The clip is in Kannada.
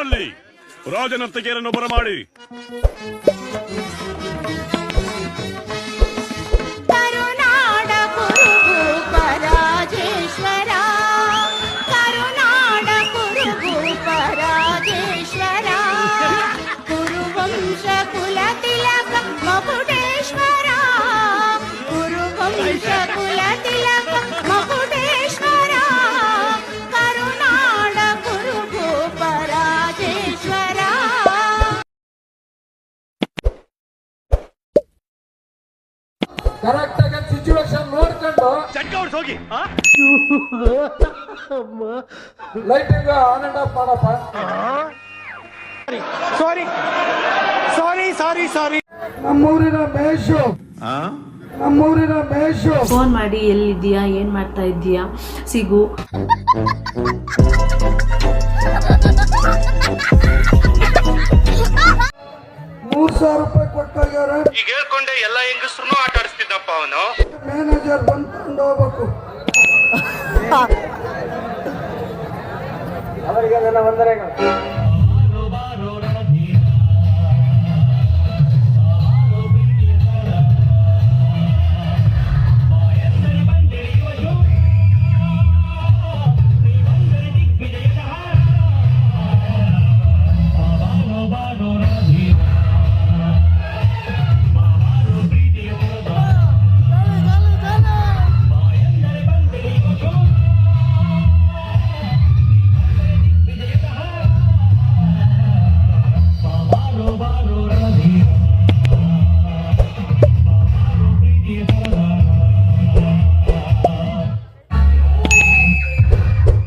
ಯಾರಲ್ಲಿ ರಾಜನರ್ತಕಿಯರನ್ನು ಬರಮಾಡಿ ಕರುನಾಡ ಕರೆಕ್ಟ್ ಆಗಿ ಸಿಚುವೇಶನ್ ನೋಡ್ಕೊಂಡು. ಹೋಗಿ ಲೈಟಿಂಗ್ ಆನ್ ಅಂಡ್ ಆಫ್ ಮಾಡಪ್ಪ. ಸಾರಿ ಸಾರಿ ಸಾರಿ ಸಾರಿ ನಮ್ಮೂರಿನ ಮೇಷು. ನಮ್ಮೂರಿನ ಮೇಷು. ಫೋನ್ ಮಾಡಿ ಎಲ್ಲಿದ್ದೀಯಾ ಏನು ಮಾಡ್ತಾ ಇದ್ದೀಯಾ? ಸಿಗು. ಮೂರ್ ಸಾವಿರ ರೂಪಾಯಿ ಕೊಟ್ಟೋಗ್ಯಾರ ಈಗ ಹೇಳ್ಕೊಂಡೆ ಎಲ್ಲ ಹೆಂಗಸ್ರು ಆಟ ಆಡಿಸ್ತಿದ್ದಪ್ಪ ಅವನು. ಮ್ಯಾನೇಜರ್ ಬಂದು ತಗೊಂಡು ಹೋಗ್ಬೇಕು. ಅವರಿಗೆ ನನ್ನ ವಂದನೆಗಳು.